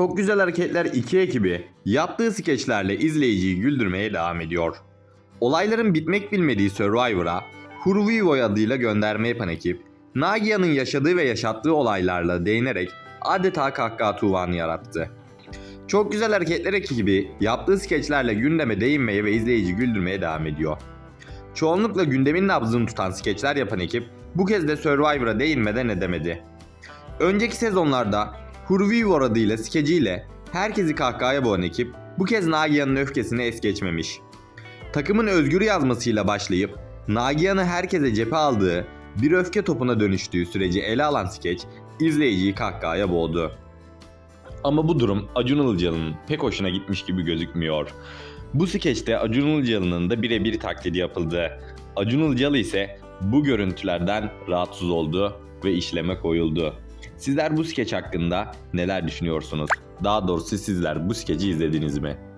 Çok Güzel Hareketler 2 ekibi yaptığı skeçlerle izleyiciyi güldürmeye devam ediyor. Olayların bitmek bilmediği Survivor'a Hurvivoy adıyla gönderme yapan ekip, Nagia'nın yaşadığı ve yaşattığı olaylarla değinerek adeta kahkaha tufanı yarattı. Çok Güzel Hareketler ekibi yaptığı skeçlerle gündeme değinmeye ve izleyici güldürmeye devam ediyor. Çoğunlukla gündemin nabzını tutan skeçler yapan ekip bu kez de Survivor'a değinmeden edemedi. Önceki sezonlarda Hurvivor adıyla skeciyle herkesi kahkahaya boğan ekip bu kez Nagia'nın öfkesini es geçmemiş. Takımın özgür yazmasıyla başlayıp Nagia'nı herkese cephe aldığı bir öfke topuna dönüştüğü süreci ele alan skeç izleyiciyi kahkahaya boğdu. Ama bu durum Acun Ilıcalı'nın pek hoşuna gitmiş gibi gözükmüyor. Bu skeçte Acun Ilıcalı'nın da birebir taklidi yapıldı. Acun Ilıcalı ise bu görüntülerden rahatsız oldu ve işleme koyuldu. Sizler bu skeç hakkında neler düşünüyorsunuz? Daha doğrusu sizler bu skeci izlediniz mi?